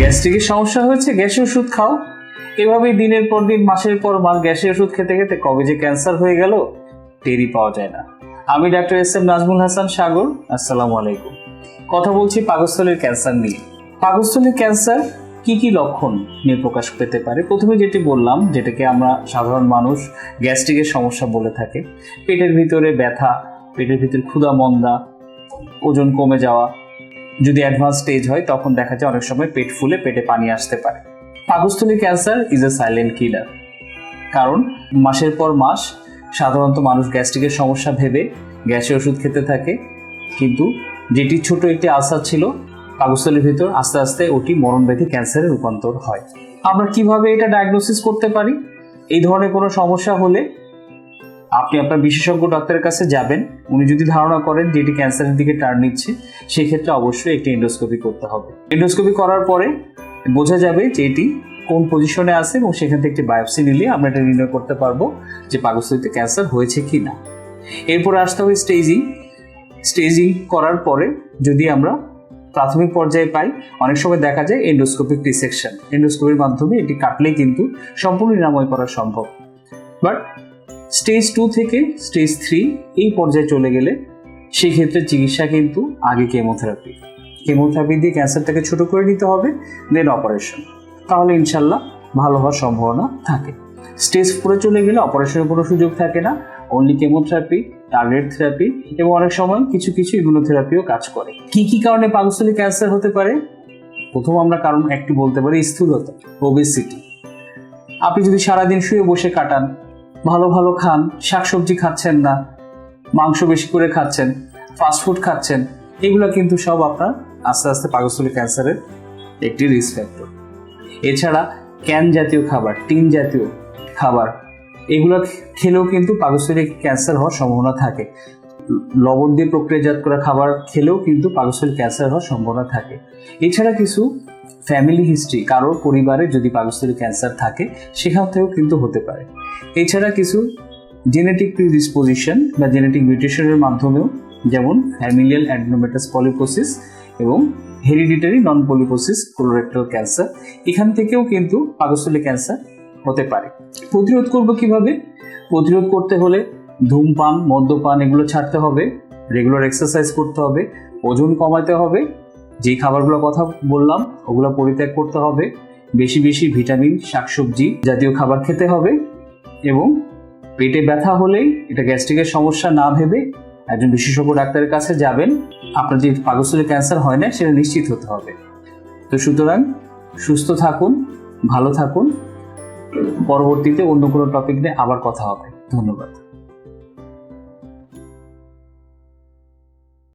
গ্যাস্ট্রিকের সমস্যা হয়েছে, গ্যাসের ওষুধ খাও। এভাবেই দিনের পর দিন, মাসের পর মাস গ্যাসের ওষুধ খেতে খেতে কবে যে ক্যান্সার হয়ে গেল, টেরই পাওয়া যায় না। আমি doctor S M Nazmul Hasan Sagar, আসসালামু আলাইকুম। কথা বলছি পাকস্থলীর ক্যান্সার নিয়ে। পাকস্থলীর ক্যান্সার কি কি লক্ষণ নিয়ে প্রকাশ পেতে পারে? প্রথমে যেটি বললাম, যেটাকে আমরা সাধারণ মানুষ গ্যাস্ট্রিকের সমস্যা বলে থাকে, পেটের ভিতরে ব্যথা, পেটের ভিতরে ক্ষুধা, মন্দা, ওজন কমে যাওয়া যদি অ্যাডভান্স স্টেজ হয়, তখন দেখা যায় অনেক সময় পেট ফুলে পেটে পানি আসতে পারে। পাকস্থলী cancer is a silent killer কারণ মাসের পর মাস সাধারণত মানুষ গ্যাস্ট্রিকের সমস্যা ভেবে গ্যাসের ওষুধ খেতে থাকে। কিন্তু যেটি ছোট একটি আলসার ছিল, পাকস্থলীর ভিতর আস্তে আস্তে ওটি মরণব্যাধি ক্যান্সারে রূপান্তর হয়। আমরা কীভাবে এটা ডায়াগনোসিস করতে পারি? এই ধরনের কোনো সমস্যা হলে আপনি আপনার বিশেষজ্ঞ ডাক্তারের কাছে যাবেন, উনি যদি ধারণা করেন যে এটি ক্যান্সারের দিকে টার্ন নিচ্ছে, সেক্ষেত্রে অবশ্যই একটি এন্ডোস্কোপি করতে হবে। এন্ডোস্কোপি করার পরে বোঝা যাবে যে এটি কোন পজিশনে আছে এবং সেখান থেকে একটি বায়োপসি নিলে আমরা এটা নির্ণয় করতে পারব যে পাকস্থলীতে ক্যান্সার হয়েছে কি না এরপরে আসতে হবে স্টেজিং স্টেজিং করার পরে যদি আমরা প্রাথমিক পর্যায়ে পাই, অনেক সময় দেখা যায় এন্ডোস্কোপিক ডিসেকশন এন্ডোস্কোপির মাধ্যমে এটি কাটলেই কিন্তু সম্পূর্ণ নিরাময় করা সম্ভব। বাট স্টেজ টু থেকে স্টেজ থ্রি এই পর্যায়ে চলে গেলে সেই ক্ষেত্রে চিকিৎসা কিন্তু আগে কেমোথেরাপি। কেমোথেরাপি দিয়ে ক্যান্সারটাকে ছোট করে নিতে হবে দেন অপারেশন তাহলে ইনশাল্লাহ ভালো হওয়ার সম্ভাবনা থাকে। স্টেজ ফোরে চলে গেলে অপারেশনের কোনো সুযোগ থাকে না। অনলি কেমোথেরাপি টার্গেট থেরাপি এবং অনেক সময় কিছু কিছু ইমিউনোথেরাপিও কাজ করে। কি কি কারণে পাকস্থলী ক্যান্সার হতে পারে? প্রথম আমরা কারণ একটি বলতে পারি স্থূলতা ওবেসিটি আপনি যদি সারাদিন শুয়ে বসে কাটান ভালো ভালো খান, শাকসবজি খাচ্ছেন না, মাংস বেশি করে খাচ্ছেন ফাস্টফুড খাচ্ছেন, এগুলো কিন্তু সব আপনার আস্তে আস্তে পাকস্থলী ক্যান্সারের একটি রিস্ক ফ্যাক্টর এছাড়া ক্যান জাতীয় খাবার, টিন জাতীয় খাবার, এগুলো খেলেও কিন্তু পাকস্থলী ক্যান্সার হওয়ার সম্ভাবনা থাকে। লবণ দিয়ে প্রক্রিয়াজাত করা খাবার খেলেও কিন্তু পাকস্থলী ক্যান্সার হওয়ার সম্ভাবনা থাকে। এছাড়া কিছু ফ্যামিলি হিস্ট্রি কারোর পরিবারে যদি পাকস্থলী ক্যান্সার থাকে সেখান থেকেও কিন্তু হতে পারে। এছাড়া কিছু জেনেটিক প্রিডিসপোজিশন বা জেনেটিক মিউটেশনের মাধ্যমেও, যেমন ফ্যামিলিয়াল অ্যাডনোমেটাস পলিপোসিস এবং hereditary non polyposis colorectal cancer এখান থেকেও কিন্তু পাকস্থলী ক্যান্সার হতে পারে। প্রতিরোধ করব কীভাবে? প্রতিরোধ করতে হলে ধূমপান, মদ্যপান এগুলো ছাড়তে হবে রেগুলার এক্সারসাইজ করতে হবে, ওজন কমাতে হবে যে খাবারগুলো কথা বললাম ওগুলো পরিত্যাগ করতে হবে, বেশি বেশি ভিটামিন, শাকসবজি জাতীয় খাবার খেতে হবে এবং পেটে ব্যথা হলেই এটা গ্যাস্ট্রিকের সমস্যা না ভেবে একজন বিশেষজ্ঞ ডাক্তারের কাছে যাবেন, আপনার যে পাকস্থলী ক্যান্সার হয় না সেটা নিশ্চিত হতে হবে। তো সুতরাং সুস্থ থাকুন, ভালো থাকুন, পরবর্তীতে অন্য কোনো টপিক নিয়ে আবার কথা হবে। ধন্যবাদ।